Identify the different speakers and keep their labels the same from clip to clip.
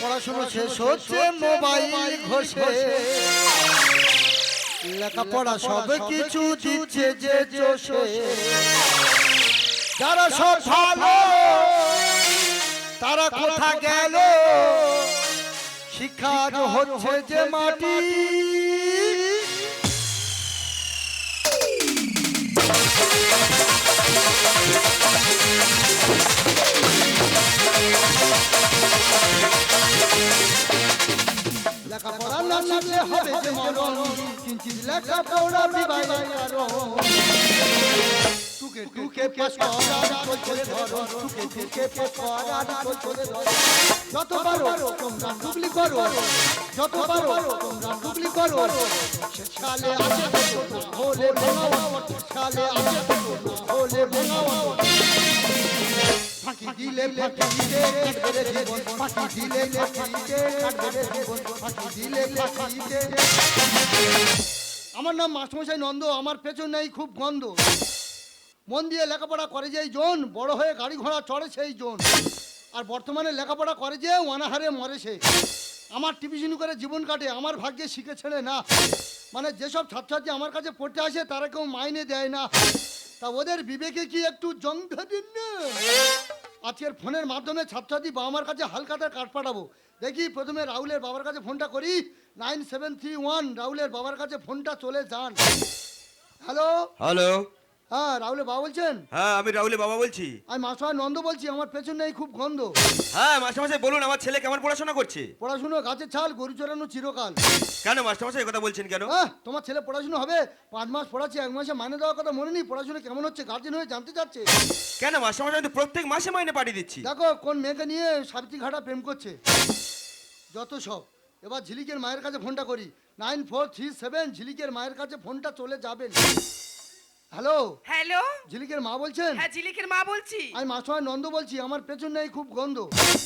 Speaker 1: পড়াশোনা শেষ হচ্ছে মোবাইল ঘষে। লেখাপড়া সব কিছু দিচ্ছে যে চষে। যারা সব ভালো তারা কোথা গেল? শিক্ষা হচ্ছে যে মাটি। লেখাপড়া না শিখলে হবে যে মরণ। কিঞ্চিত লেখাপড়া বিবাহের কারণ টুকে টুকে পাস করার চলছে ধরো টুকে টুকে পাস করার চলছে ধরো যত পারো তোমরা ডুবলি করো। করো। শেষকালে আছে শেষকালে আছে আমার নাম মাস্টারমশাই নন্দ, আমার পেছন নেই খুব গন্ধ। মন দিয়ে লেখাপড়া করে যেই জন, বড় হয়ে গাড়ি ঘোড়া চড়ে সেই জন। আর বর্তমানে লেখাপড়া করে যে অনাহারে মরে সে। আমার টিভিশন করে জীবন কাটে, আমার ভাগ্যে শিখে ছেড়ে না। মানে যেসব ছাত্রছাত্রী আমার কাছে পড়তে আসে, তারা কেউ মাইনে দেয় না। তা ওদের বিবেকে কি একটু জং ধরেন না? আজকের ফোনের মাধ্যমে ছাত্রছাত্রী বাবা মার কাছে হালকাতার কাঠ পাঠাবো। দেখি প্রথমে রাহুলের বাবার কাছে ফোনটা করি। নাইন সেভেন থ্রি ওয়ান, রাহুলের বাবার কাছে ফোনটা চলে যান। হ্যালো?
Speaker 2: হ্যালো?
Speaker 1: হ্যাঁ রাহুলের বাবা বলছেন?
Speaker 2: হ্যাঁ আমি রাহুলের বাবা বলছি।
Speaker 1: আমি মাসুয়া নন্দ বলছি আমার পেছন খুব গন্ধ।
Speaker 2: হ্যাঁ মাস্টারমশাই বলুন আমার ছেলে কেমন পড়াশোনা করছে?
Speaker 1: পড়াশুনো গাছের ছাল গরু চড়ানো চিরকাল।
Speaker 2: কেন মাস্টারমশাই কথা বলছেন কেন?
Speaker 1: হ্যাঁ তোমার ছেলে পড়াশুনো হবে পাঁচ মাস পড়াচ্ছে এক মাসে মাইনে দেওয়ার কথা মনে নেই পড়াশুনো কেমন হচ্ছে গার্জেন হয়ে জানতে চাচ্ছে।
Speaker 2: কেন মাস্টারমশাই তো প্রত্যেক মাসে মাইনে পাঠিয়ে দিচ্ছি।
Speaker 1: দেখো কোন মেয়েকে নিয়ে সাবিত্রী ঘাটা প্রেম করছে? যত সব। এবার ঝিলিকের মায়ের কাছে ফোনটা করি। নাইন ফোর থ্রি সেভেন ঝিলিকের মায়ের কাছে ফোনটা চলে যাবেন হ্যালো?
Speaker 3: হ্যালো?
Speaker 1: ঝিলিকের মা বলছেন?
Speaker 3: হ্যাঁ ঝিলিকের মা বলছি।
Speaker 1: আমি মাসুয়া নন্দ বলছি আমার পেছন নেই খুব গন্ধ।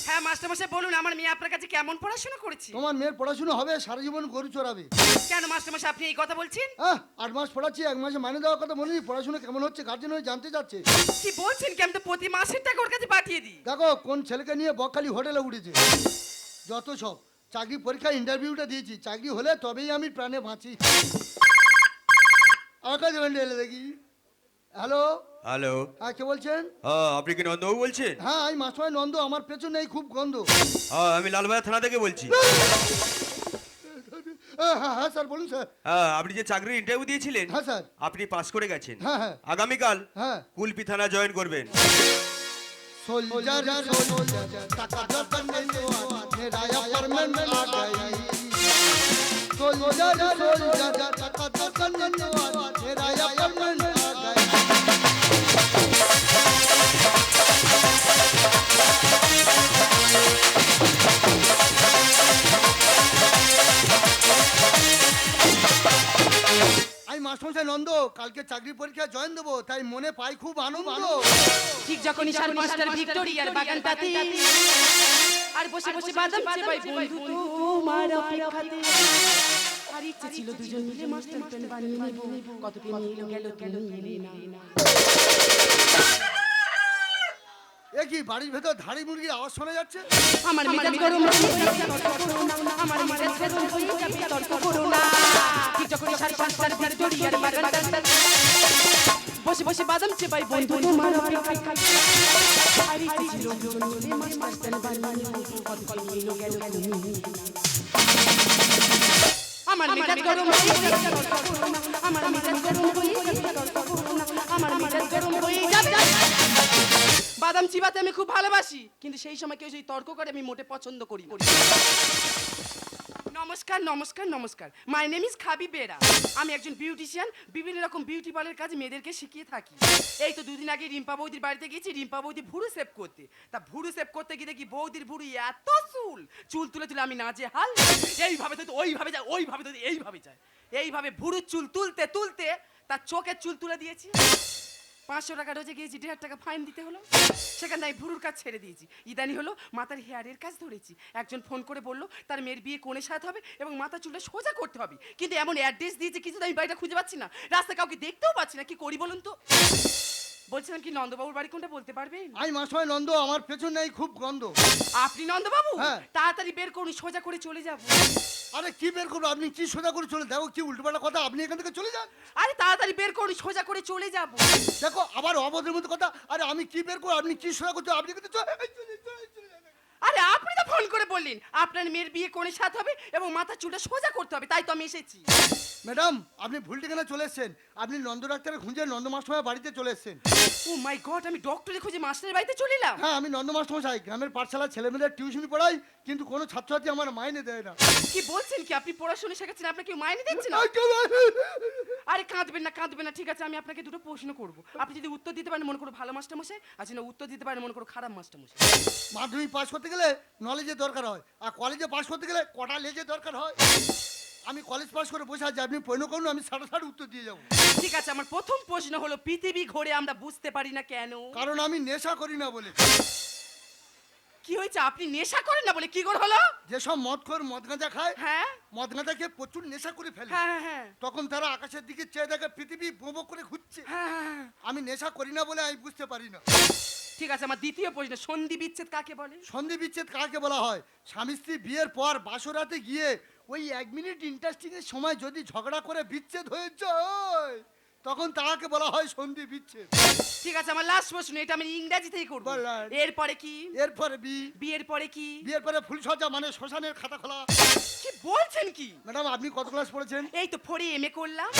Speaker 3: হ্যাঁ মাস্টারমশাই বলুন আমার মেয়ে আপনার কাছে কেমন পড়াশোনা করেছে?
Speaker 1: তোমার মেয়ের পড়াশোনা হবে সারা জীবন গরু চড়াবে।
Speaker 3: কেন মাস্টারমশাই আপনি এই কথা বলছেন?
Speaker 1: হ্যাঁ আট মাস পড়াচ্ছি এক মাসে মাইনে দেওয়ার কথা মনে নেই পড়াশোনা কেমন হচ্ছে গার্জেন হয়ে জানতে চাচ্ছে?
Speaker 3: কি বলছেন কি? আমি তো প্রতি মাসের টাকা ওর কাছে পাঠিয়ে দিই।
Speaker 1: দেখো কোন ছেলেকে নিয়ে বকখালি হোটেলে উঠেছে। যত সব। চাকরি পরীক্ষা ইন্টারভিউটা দিয়েছি। চাকরি হলে তবেই আমি প্রাণে বাঁচি। আমার কাছে এলে দেখি। হ্যালো?
Speaker 2: হ্যালো।
Speaker 1: হ্যাঁ কে বলছেন?
Speaker 2: হ্যাঁ আপনি কি নন্দবাবু বলছেন?
Speaker 1: হ্যাঁ আমি মাস্টারবাই নন্দ আমার পেছনে এই খুব গন্ধ।
Speaker 2: হ্যাঁ আমি লালবাজার থানা থেকে বলছি।
Speaker 1: হ্যাঁ হ্যাঁ স্যার বলুন স্যার।
Speaker 2: হ্যাঁ আপনি যে চাকরির ইন্টারভিউ দিয়েছিলেন
Speaker 1: হ্যাঁ স্যার।
Speaker 2: আপনি পাস করে গেছেন।
Speaker 1: হ্যাঁ হ্যাঁ।
Speaker 2: আগামীকাল
Speaker 1: হ্যাঁ।
Speaker 2: কুলপি থানা জয়েন করবেন।
Speaker 1: সোলজার সোলজার টাকা যতন নেই তো আজ মেরা सोल्जर सोल्जर टका दर्पण में तो मेरा अपार्टमेंट आ गई আমি মাস্টারমশাই নন্দ কালকে চাকরি পরীক্ষা জয়েন দেবো তাই মনে পাই খুব আনন্দ
Speaker 3: ঠিক যখন ঈশান মাস্টার ভিক্টোরিয়ার বাগানটাতে আর বসে বসে বাদাম চেপাই বন্ধু তোমার অপেক্ষাতে আর ইচ্ছে ছিল দুজন মিলে মাস্টার প্ল্যান বানিয়ে নেব। কত দিন এলো গেল না
Speaker 1: এ কি বাড়ির ভেতর ধাড়ি মুরগির আওয়াজ শোনা যাচ্ছে?
Speaker 3: আমার মেজাজ গরম আমার মেজাজ গরম হয়ে যাবে তর্ক করো না। ঠিক যখন ঈশান মাস্টার ভিক্টোরিয়ার বাগানটাতে বসে বসে বাদাম চেপাই বন্ধু তোমার আর ইচ্ছে ছিল দুজন মিলে মাস্টার বানিয়ে নেব। কত দিন এলো গেল কেন আমার মেজাজ গরম হয়ে যাবে। আমার মেজাজ গরম হয়ে যাবে। তর্ক করো না আমার মেজাজ গরম হয়ে যাবে। বাদাম চিবাতে আমি খুব ভালোবাসি কিন্তু সেই সময় কেউ যদি তর্ক করে আমি মোটে পছন্দ করি। নমস্কার নমস্কার নমস্কার। মাই নেম ইজ খাবি বেরা। আমি একজন বিউটিশিয়ান বিভিন্ন রকম বিউটি পার্লার কাজ মেয়েদেরকে শিখিয়ে থাকি। এই তো দুদিন আগে রিম্পা বৌদির বাড়িতে গেছি রিম্পা বৌদি ভুরু সেভ করতে। তা ভুরু সেভ করতে গিয়ে দেখি বৌদির ভুরু এত চুল। চুল তুলে তুলে আমি নাচে হাল। এইভাবে তো, ওইভাবে যায়, ওইভাবে তো, এইভাবে যায়। এইভাবে ভুরুর চুল তুলতে তুলতে তার চোখের চুল তুলে দিয়েছি। পাঁচশো টাকা রোজে গিয়েছি, দেড় হাজার টাকা ফাইন দিতে হলো। সেখানে আমি ভুরুর কাজ ছেড়ে দিয়েছি। ইদানি হলো মাথার হেয়ারের কাজ ধরেছি। একজন ফোন করে বলল, তার মেয়ের বিয়ে কোণে সাথে হবে এবং মাথা চুলটা সোজা করতে হবে? কিন্তু এমন অ্যাড্রেস দিয়েছে কিছু তো আমি বাড়িটা খুঁজে পাচ্ছি না। রাস্তা কাউকে দেখতেও পাচ্ছি না। কি করি বলুন তো? বলছিলাম কি নন্দবাবুর বাড়ি কোনটা বলতে পারবেন?
Speaker 1: আমি মাসময় নন্দ আমার পেছন নেই খুব গন্ধ।
Speaker 3: আপনি নন্দবাবু?
Speaker 1: হ্যাঁ।
Speaker 3: তাড়াতাড়ি বের করুন সোজা করে চলে যাব।
Speaker 1: আরে কি বের করব? আপনি কি সোজা করে চলে দেখো কি উল্টোপাল্টা কথা আপনি এখান থেকে চলে যান।
Speaker 3: আরে তাড়াতাড়ি বের করুন সোজা করে চলে যাব।
Speaker 1: দেখো আবার অবধের মতো কথা আরে আমি কি বের করব? আপনি কি সোজা করছ আপনি কিন্তু চলে- এই চলে- চলে- চলে যান।
Speaker 3: আরে আপনি তো ফোন করে বললেন আপনার মেয়ের বিয়ে কোণে সাথ হবে এবং মাথা চুলটা সোজা করতে হবে তাই তো আমি এসেছি।
Speaker 1: ম্যাডাম আপনি ভুল ঠিকানা চলে এসেছেন। আপনি নন্দ ডাক্তারের খুঁজে নন্দ মাসময় বাড়িতে চলে এসেছেন।
Speaker 3: ও মাই গড আমি ডক্টরে খুঁজে মাস্টারের বাড়িতে চলে এলাম।
Speaker 1: হ্যাঁ আমি নন্দ মাসমশাই গ্রামের পাঠশালার ছেলেমেয়েদের টিউশনি পড়াই কিন্তু কোনো ছাত্রছাত্রী আমার মাইনে দেয় না।
Speaker 3: কি বলছেন কি? আপনি পড়াশোনা শেখাচ্ছেন আপনাকে মাইনে দিচ্ছে না? আরে কাঁদবেন না কাঁদবেন না ঠিক আছে আমি আপনাকে দুটো প্রশ্ন করব। আপনি যদি উত্তর দিতে পারেন মনে করো ভালো মাস্টার মশাই আর যদি না উত্তর দিতে পারেন মনে করো খারাপ মাস্টার মশাই।
Speaker 1: মাধ্যমিক পাস করতে গেলে নলেজের দরকার হয় আর কলেজে পাস করতে গেলে কটা লেজের দরকার হয়? আমি কলেজ পাস করে বসে আছি আপনি পৈন করুন আমি সাড়ে সাড়ে উত্তর দিয়ে যাব।
Speaker 3: ঠিক আছে আমার প্রথম প্রশ্ন হলো পৃথিবী ঘোরে আমরা বুঝতে পারি না কেন?
Speaker 1: কারণ আমি নেশা করি না বলে।
Speaker 3: কি হয়েছে? আপনি নেশা করেন না বলে কি করে হলো?
Speaker 1: যেসব মদ খোর মদ গাঁজা খায়
Speaker 3: হ্যাঁ।
Speaker 1: মদ গাঁজা খেয়ে প্রচুর নেশা করে ফেলে।
Speaker 3: হ্যাঁ হ্যাঁ হ্যাঁ।
Speaker 1: তখন তারা আকাশের দিকে চেয়ে দেখে পৃথিবী বোবো করে ঘুরছে।
Speaker 3: হ্যাঁ, হ্যাঁ, হ্যাঁ।
Speaker 1: আমি নেশা করি না বলে আমি বুঝতে পারি না।
Speaker 3: ঠিক আছে আমার দ্বিতীয় প্রশ্ন। সন্ধি বিচ্ছেদ কাকে বলে?
Speaker 1: সন্ধি বিচ্ছেদ কাকে বলা হয়? স্বামী স্ত্রী বিয়ের পর বাসরাতে গিয়ে ওই এক মিনিট ইন্টারেস্টিং এর সময় যদি ঝগড়া করে বিচ্ছেদ হয়ে যায় তখন তাকে বলা হয় সন্ধি বিচ্ছেদ।
Speaker 3: ঠিক আছে আমার লাস্ট প্রশ্ন এটা আমি ইংরেজিতেই করব।
Speaker 1: বললাম।
Speaker 3: এরপরে কি?
Speaker 1: এরপরে বি।
Speaker 3: বিয়ের পরে কি?
Speaker 1: বিয়ের পরে ফুলসজ্জা মানে শ্মশানের খাতা খোলা।
Speaker 3: কি বলছেন কি?
Speaker 1: ম্যাডাম আপনি কত ক্লাস পড়েছেন?
Speaker 3: এই তো ফোরে এমএ করলাম।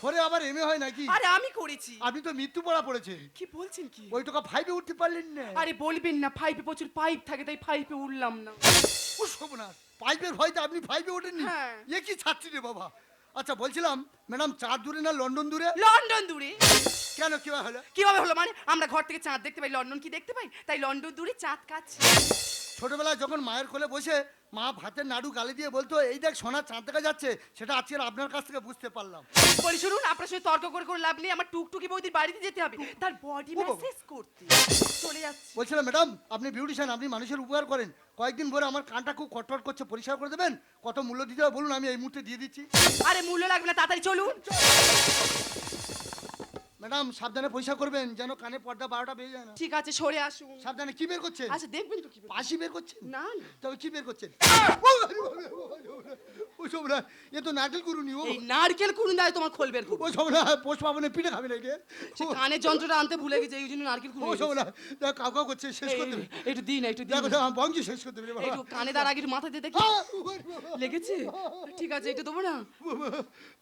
Speaker 1: ফোরে আবার এমএ হয় নাকি?
Speaker 3: আরে আমি করেছি।
Speaker 1: আপনি তো মৃত্যু পড়া পড়েছেন
Speaker 3: কি বলছেন কি?
Speaker 1: ওই টাকা ফাইভে উঠতে পারলেন না।
Speaker 3: আরে বলবেন না ফাইভে প্রচুর পাইপ থাকে তাই ফাইভে উঠলাম না।
Speaker 1: ও শোভনা পাইপের ভয়তে আপনি ফাইভে ওঠেননি?
Speaker 3: হ্যাঁ।
Speaker 1: এ কি ছাত্রী রে বাবা? আচ্ছা বলছিলাম ম্যাডাম চাঁদ দূরে না লন্ডন দূরে?
Speaker 3: লন্ডন দূরে।
Speaker 1: কেন কীভাবে হলো?
Speaker 3: কীভাবে হলো মানে? আমরা ঘর থেকে চাঁদ দেখতে পাই লন্ডন কি দেখতে পাই? তাই লন্ডন দূরে চাঁদ কাছে।
Speaker 1: ছোটবেলায় যখন মায়ের কোলে বসে মা ভাতের নাড়ু গালি দিয়ে বলতো এই দেখ সোনার চাঁদ দেখা যাচ্ছে সেটা আজকে আপনার কাছ থেকে বুঝতে পারলাম।
Speaker 3: বলি শুনুন আপনার সঙ্গে তর্ক করে করে লাভ নেই আমার টুকটুকি বৌদির বাড়িতে যেতে হবে তার বডি ম্যাসেজ করতে। চলে যাচ্ছে।
Speaker 1: বলছিলাম ম্যাডাম আপনি বিউটিশিয়ান আপনি মানুষের উপকার করেন। কয়েকদিন পরে আমার কানটা খুব কটকট করছে পরিষ্কার করে দেবেন? কত মূল্য দিতে হবে বলুন আমি এই মুহূর্তে দিয়ে দিচ্ছি।
Speaker 3: আরে মূল্য লাগবে না তাড়াতাড়ি চলুন।
Speaker 1: ম্যাডাম সাবধানে পয়সা করবেন যেন কানে পর্দা বারোটা বেজে যায় না
Speaker 3: ঠিক আছে সরে আসুন
Speaker 1: সাবধানে কি বের করছেন
Speaker 3: আচ্ছা দেখবেন তো কি ব্যাপার।
Speaker 1: পাশি বের করছেন
Speaker 3: না না
Speaker 1: তবে কি বের করছেন ওসব না এ তো নারকেল করুনি ও
Speaker 3: এই নারকেল কুড়ুন দেয় তোমার খোল বের করব
Speaker 1: ওসব না পোষ পাবনে পিঠে খাবে না রে
Speaker 3: সে কানের যন্ত্রটা আনতে ভুলে গেছে এই জন্য নারকেল কুড়ুন
Speaker 1: ওসব না দেখ কাউ কাউ করছে শেষ করে দেবে
Speaker 3: একটু দিন একটু দিন
Speaker 1: দেখো দেখো বংশ শেষ করে দেবে রে বাবা
Speaker 3: একটু কানে দাঁড় আগে মাথা
Speaker 1: আহ, ওরে বাবা।
Speaker 3: লেগেছে ঠিক আছে একটু দেবো না
Speaker 1: বাবা,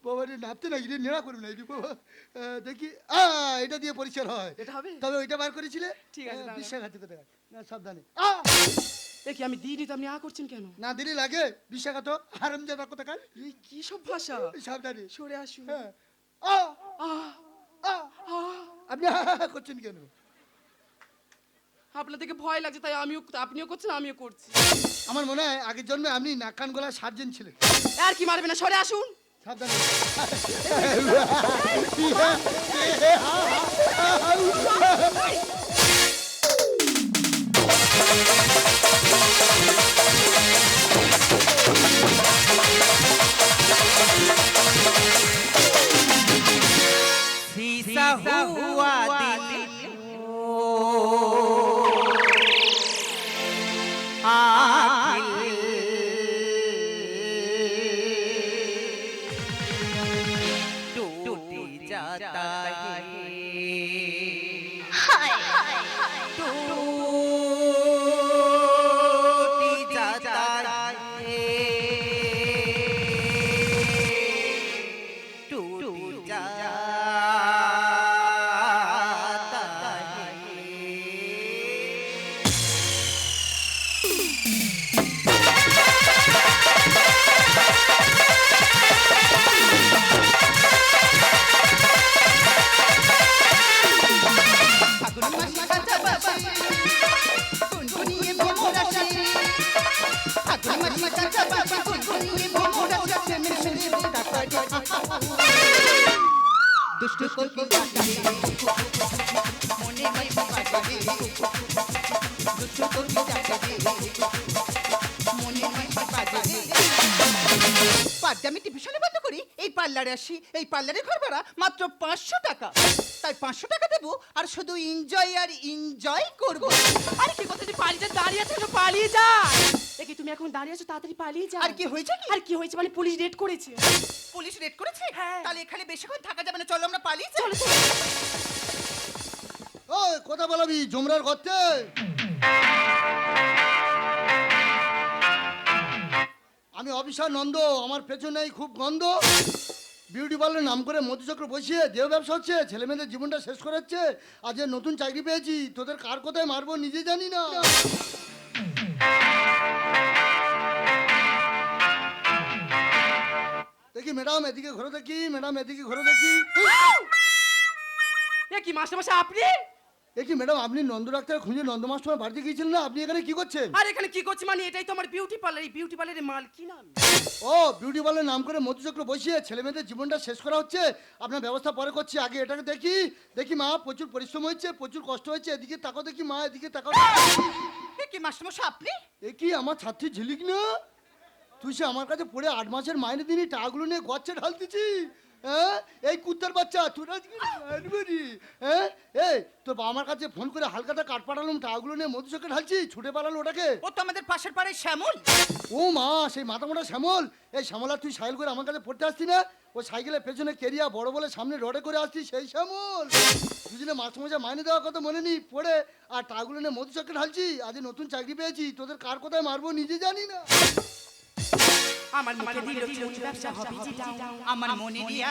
Speaker 1: বাবা রে নাপতে না গিয়ে নেড়া করবে না এই বাবা আহ, দেখি এটা দিয়ে পরিচয় হয়।
Speaker 3: এটা হবে?
Speaker 1: তবে ওইটা বার করেছিলে?
Speaker 3: ঠিক আছে,
Speaker 1: আহ,
Speaker 3: দাঁড়াও।
Speaker 1: বিশ্বাসঘাতকতা না সাবধানে!
Speaker 3: দেখি আমি দিইনি তো? আপনি আ করছেন কেন?
Speaker 1: না দিলে লাগে। বিশ্বাসঘাত হারাম যাবা কোথাকার?
Speaker 3: এই কি সব ভাষা?
Speaker 1: সাবধানে।
Speaker 3: সরে আসুন।
Speaker 1: হ্যাঁ। আহ!
Speaker 3: আহ।
Speaker 1: আপনি করছেন কেন?
Speaker 3: আপনার থেকে ভয় লাগছে তাই আমিও আপনিও করছেন আমিও করছি।
Speaker 1: আমার মনে হয় আগের জন্মে আপনি নাকান গলা সার্জেন ছিলেন।
Speaker 3: আর কি মারবে না? সরে আসুন।
Speaker 1: সাবধানে।
Speaker 4: মনে হয় বাজে পর্দা আমি টিভিশনে বন্ধ করি এই পার্লারে আসি এই পার্লারে ঘর ভাড়া মাত্র পাঁচশো টাকা। তাই পাঁচশো টাকা দেবো আর শুধু এনজয় আর এনজয় করব।
Speaker 3: আরে কি কথা তুই পালিয়ে যা দাঁড়িয়ে আছো কেন? পালিয়ে যা। দেখি তুমি এখন দাঁড়িয়ে আছো তাড়াতাড়ি পালিয়ে যা।
Speaker 4: আর কি হয়েছে কি?
Speaker 3: আর কি হয়েছে মানে পুলিশ রেড করেছে।
Speaker 4: পুলিশ রেড করেছে?
Speaker 3: হ্যাঁ।
Speaker 4: তাহলে এখানে বেশিক্ষণ থাকা যাবে না চলো আমরা পালিয়ে যাই।
Speaker 3: চলো চলো।
Speaker 1: ওই কথা বলাবি জমরার গর্তে আমি অফিসার নন্দ, আমার পেছনেই খুব গন্ধ। বিউটি পার্লার নাম করে মধুচক্র বসিয়ে দেহ ব্যবসা হচ্ছে, ছেলে মেয়েদের জীবনটা শেষ করাচ্ছে, আজ নতুন চাকরি পেয়েছি, তোদের কার কোথায় মারবো নিজে জানি না। দেখি ম্যাডাম, এদিকে ঘরে দেখি, ম্যাডাম, এদিকে ঘরে দেখি।
Speaker 3: কি, মাসে মাসে আপনি?
Speaker 1: দেখি ম্যাডাম আপনি নন্দ ডাক্তার খুঁজে নন্দ মাস্টার বাড়িতে গিয়েছিলেন না? আপনি এখানে কি করছেন?
Speaker 3: আর এখানে কি করছি মানে? এটাই তো আমার বিউটি পার্লার এই বিউটি পার্লারের মাল কি নাম?
Speaker 1: ও বিউটি পার্লার নাম করে মধুচক্র বসিয়ে ছেলে মেয়েদের জীবনটা শেষ করা হচ্ছে। আপনার ব্যবস্থা পরে করছি। আগে এটাকে দেখি। দেখি মা প্রচুর পরিশ্রম হয়েছে প্রচুর কষ্ট হয়েছে। এদিকে তাকাও দেখি মা এদিকে তাকাও।
Speaker 4: এ কি মাস্টারমশাই আপনি?
Speaker 1: এ কি আমার ছাত্রী ঝিলিক না? তুই সে আমার কাছে পড়ে আট মাসের মাইনে দিনই টাকাগুলো নিয়ে গচ্ছে ঢালতেছি হ্যাঁ? এই কুত্তার বাচ্চা তোর আজকে মারবি হ্যাঁ? এই তোর বাবা আমার কাছে ফোন করে হালকাটা কাট পাঠালাম টাকাগুলো নিয়ে মধুচক্রে ঢালছি ছুটে পালালো ওটাকে।
Speaker 4: ও তো আমাদের পাশের পাড়ায় শ্যামল।
Speaker 1: ও মা সেই মাথা মোটা শ্যামল। এই শ্যামলা তুই সাইকেল করে আমার কাছে পড়তে আসতি না? ও সাইকেলের পেছনে কেরিয়া বড় বলে সামনে রডে করে আসতি সেই শ্যামল। দুজনে মাঝে মাঝে মাইনে দেওয়ার কথা মনে নি পড়ে আর টাগুলো নিয়ে মধুচক্রে ঢালছি আজ নতুন চাকরি পেয়েছি তোদের কার কোথায় মারবো নিজে জানি না।
Speaker 3: আমার মুখে দিল চুন ব্যবসা হবে
Speaker 4: আমার মনে দিয়া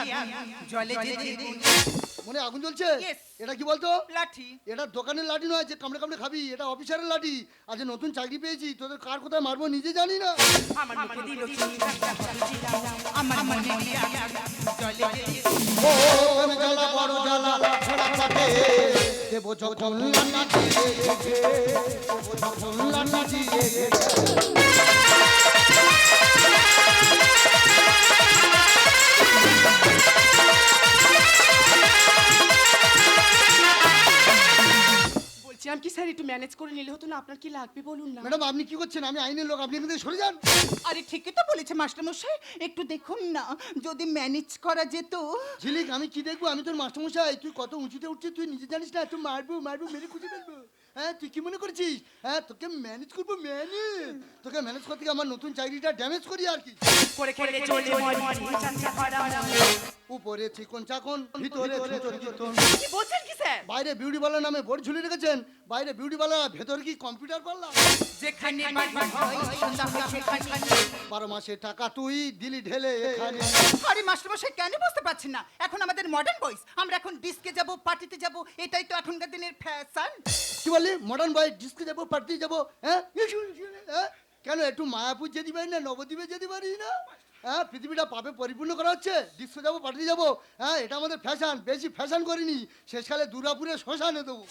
Speaker 4: জলে যেতে
Speaker 1: মনে আগুন জ্বলছে এটা কি বলতো
Speaker 4: লাঠি
Speaker 1: এটা দোকানের লাঠি নয় যে কামড়ে কামড়ে খাবি এটা অফিসারের লাঠি আজ নতুন চাকরি পেয়েছি তোদের কার কোথায় মারবো নিজে জানি না
Speaker 3: আমার মুখে দিল চুন ব্যবসা হবে
Speaker 4: আমার মনে দিয়া জলে যেতে
Speaker 1: ও জ্বালা বড় জ্বালা ছড়া দেবো যখন লাঠি দিয়ে দেবো যখন লাঠি দিয়ে
Speaker 3: স্যার একটু ম্যানেজ করে নিলে হতো না আপনার কি লাগবে বলুন না?
Speaker 1: ম্যাডাম আপনি কি করছেন? আমি আইনের লোক আপনি এখান থেকে সরে যান।
Speaker 4: আরে ঠিকই তো বলেছে মাস্টারমশাই একটু দেখুন না যদি ম্যানেজ করা যেত।
Speaker 1: ঝিলিক আমি কি দেখব? আমি তোর মাস্টারমশাই তুই কত উঁচুতে উঠছিস তুই নিজে জানিস না তুই মারবো মারবো মেরে খুঁজে ফেলব হ্যাঁ তুই কি মনে করছিস? হ্যাঁ তোকে ম্যানেজ করব ম্যানেজ তোকে ম্যানেজ করতে গিয়ে আমার নতুন চাকরিটা ড্যামেজ করি আর কি।
Speaker 3: করে খেলে চলে মন চাচা
Speaker 1: উপরে চিকন চাকন ভিতরে ছোটর চিতন
Speaker 3: কি বলছেন কি স্যার?
Speaker 1: বাইরে বিউটি পার্লার নামে বোর্ড ঝুলিয়ে রেখেছেন। বাইরে বিউটি পার্লার ভেতরে কি কম্পিউটার পার্লার
Speaker 4: যেখানে
Speaker 1: বারো মাসে টাকা তুই দিলি ঢেলে এখানে।
Speaker 4: আরে মাস্টারমশাই কেন বুঝতে পারছেন না? এখন আমাদের মডার্ন বয়স আমরা এখন ডিস্কে যাব পার্টিতে যাব এটাই তো এখনকার দিনের ফ্যাশন
Speaker 1: কি বললি মডার্ন বয় ডিস্কে যাব পার্টি যাব হ্যাঁ হ্যাঁ? কেন একটু মায়াপুর যেতে পারি না নবদ্বীপে যেতে পারি না হ্যাঁ পৃথিবীটা পাপে পরিপূর্ণ করা হচ্ছে ডিস্কো যাব পার্টি যাব হ্যাঁ এটা আমাদের ফ্যাশন বেশি ফ্যাশন করিনি শেষকালে দুর্গাপুরে শ্মশানে দেবো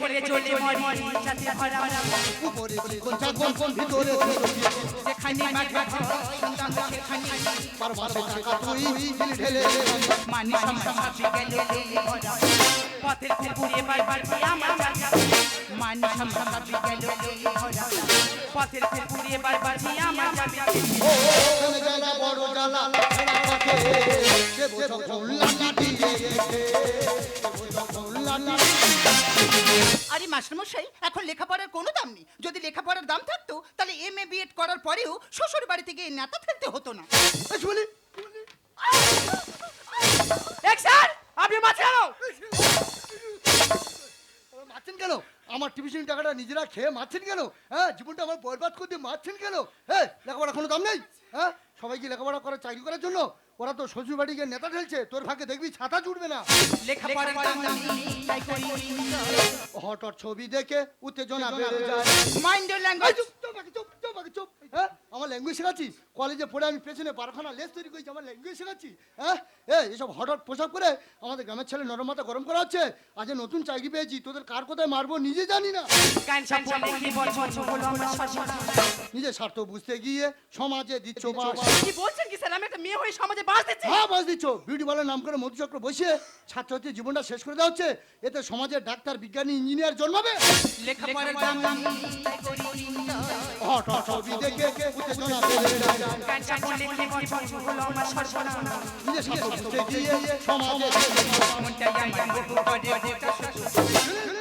Speaker 3: খেলে মন মন
Speaker 4: হয় হয়। মানে
Speaker 3: পথের ফুপুরে বারবার আমার
Speaker 4: গেল
Speaker 3: পথের আমার যাবে।
Speaker 1: ও জ্বালা বড় জ্বালা পথে লাঠি
Speaker 4: আরে মাস্টারমশাই এখন লেখাপড়ার কোনো দাম নেই। যদি লেখাপড়ার দাম থাকতো তাহলে এম এ বিএড করার পরেও শ্বশুর বাড়ি থেকে নেতা ফেলতে হতো না।
Speaker 1: টিউশন টাকাটা নিজেরা খেয়ে মারছেন কেন? হ্যাঁ জীবনটা আমার বরবাদ করে দিয়ে মারছেন কেন? হ্যাঁ লেখাপড়া কোনো দাম নেই? হ্যাঁ সবাই কি লেখাপড়া করে চাকরি করার জন্য ওরা তো শ্বশুর বাড়ি গিয়ে নেতা ঠেলছে তোর ভাগে দেখবি ছাতা জুটবে না।
Speaker 4: হট দাম নেই তাই করি
Speaker 1: হঠাৎ ছবি দেখে উত্তেজনা বেড়ে যায়।
Speaker 4: মাইন্ড
Speaker 1: এই
Speaker 4: ল্যাঙ্গুয়েজ
Speaker 1: আমার ল্যাঙ্গুয়েজ শেখাচ্ছি? কলেজে পড়ে আমি পেছনে বারোখানা লেস তৈরি করেছি আমার ল্যাঙ্গুয়েজ শেখাচ্ছি? হ্যাঁ? এ এসব হঠাৎ পোশাক পরে আমাদের গ্রামের ছেলে নরম মাথা গরম করা হচ্ছে। আজ নতুন চাকরি পেয়েছি তোদের কার কোথায় মারবো নিজে জানি না। নিজের স্বার্থ বুঝতে গিয়ে সমাজে দিচ্ছ বাস।
Speaker 3: কি বলছেন কি স্যার? আমি একটা মেয়ে হয়ে সমাজে বাস দিচ্ছি?
Speaker 1: হ্যাঁ বাস দিচ্ছ। বিউটি পার্লার নাম করে মধুচক্র বসিয়ে ছাত্রছাত্রীর জীবনটা শেষ করে দেওয়া হচ্ছে। এতে সমাজের ডাক্তার বিজ্ঞানী ইঞ্জিনিয়ার জন্মাবে।
Speaker 4: লেখাপড়ার দাম করি
Speaker 1: হঠাৎ দেখে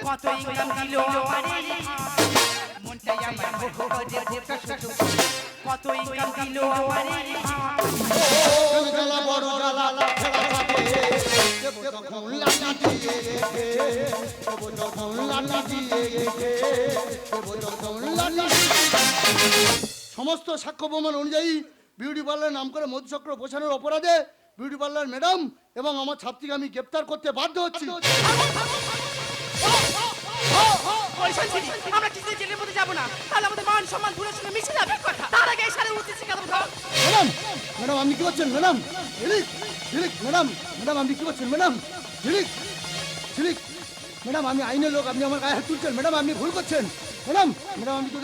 Speaker 3: কত ইনকাম দিল কত ইনকাম দিল
Speaker 1: বড় তখন লাঠি দিয়ে লাঠি দিয়ে সমস্ত সাক্ষ্য প্রমাণ অনুযায়ী বিউটি পার্লার নাম করে মধুচক্র বসানোর অপরাধে বিউটি পার্লার ম্যাডাম এবং আমার ছাত্রীকে আমি গ্রেপ্তার করতে বাধ্য হচ্ছি।
Speaker 3: আমরা কিছু জেলের মধ্যে যাব না। তাহলে আমাদের মান সম্মান দূরের সঙ্গে মিশে যাবে কথা। তার আগে সারে উচিত শিক্ষা দেবো ধর।
Speaker 1: ম্যাডাম ম্যাডাম আপনি কি করছেন ম্যাডাম? ঝিলিক ঝিলিক ম্যাডাম ম্যাডাম আপনি কি করছেন ম্যাডাম? ঝিলিক ঝিলিক ম্যাডাম আমি আইনের লোক আপনি আমার গায়ে হাত তুলছেন ম্যাডাম আপনি ভুল করছেন। ম্যাডাম ম্যাডাম আপনি কি-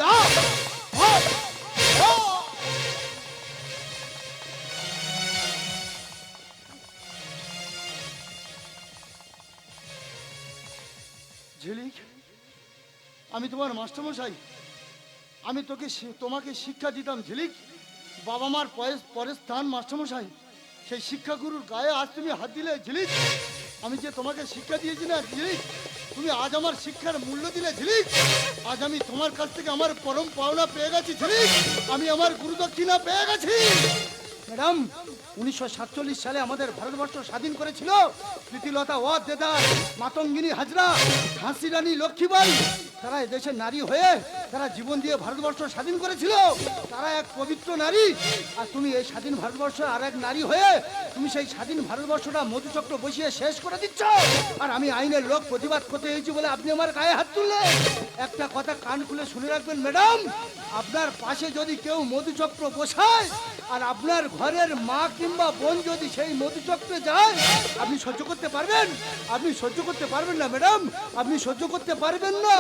Speaker 1: ঝিলিক আমি তোমার মাস্টারমশাই। আমি তোকে তোমাকে শিক্ষা দিতাম ঝিলিক বাবা মার পরের স্থান মাস্টারমশাই। সেই শিক্ষাগুরুর গায়ে আজ তুমি হাত দিলে ঝিলিক, আমি যে তোমাকে শিক্ষা দিয়েছি না ঝিলিক, তুমি আজ আমার শিক্ষার মূল্য দিলে ঝিলিক, আজ আমি তোমার কাছ থেকে আমার পরম পাওনা পেয়ে গেছি ঝিলিক, আমি আমার গুরুদক্ষিণা পেয়ে গেছি। ম্যাডাম, উনিশশো সাতচল্লিশ সালে আমাদের ভারতবর্ষ স্বাধীন করেছিল। প্রীতিলতা ওয়াদ দেদার মাতঙ্গিনী হাজরা ঝাঁসি রানী লক্ষ্মীবাই তারা এদেশের নারী হয়ে তারা জীবন দিয়ে ভারতবর্ষ স্বাধীন করেছিল। তারা এক পবিত্র নারী। আর তুমি এই স্বাধীন ভারতবর্ষ আর এক নারী হয়ে তুমি সেই স্বাধীন ভারতবর্ষটা মধুচক্র বসিয়ে শেষ করে দিচ্ছ। আর আমি আইনের লোক প্রতিবাদ করতে এসেছি বলে আপনি আমার গায়ে হাত তুললেন। একটা কথা কান খুলে শুনে রাখবেন, ম্যাডাম। আপনার পাশে যদি কেউ মধুচক্র বসায়, আর আপনার ঘরের মা কিংবা বোন যদি সেই মধুচক্রে যায়, আপনি সহ্য করতে পারবেন? আপনি সহ্য করতে পারবেন না, ম্যাডাম। আপনি সহ্য করতে পারবেন না।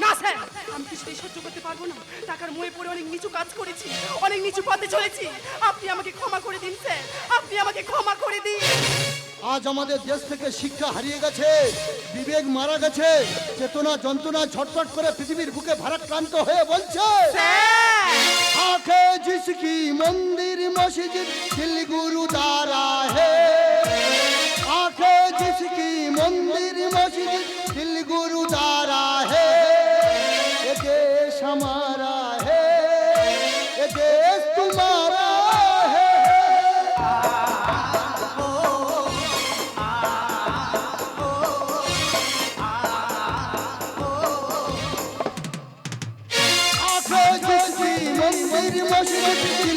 Speaker 3: না স্যার। আমি সহ্য করতে পারব না। টাকার মুয়ে পড়ে অনেক নিচু কাজ করেছি অনেক নিচু পথে চলেছি। আপনি আমাকে ক্ষমা করে দিন স্যার। আপনি আমাকে ক্ষমা করে দিন।
Speaker 1: আজ আমাদের দেশ থেকে শিক্ষা হারিয়ে গেছে বিবেক মারা গেছে চেতনা যন্ত্রণা ছটফট করে পৃথিবীর বুকে ভারাক্রান্ত হয়ে বলছে। আখে জিসকি মন্দির মসজিদ দিল্লি গুরু হে। আখে জিসকি মন্দির غير مشرق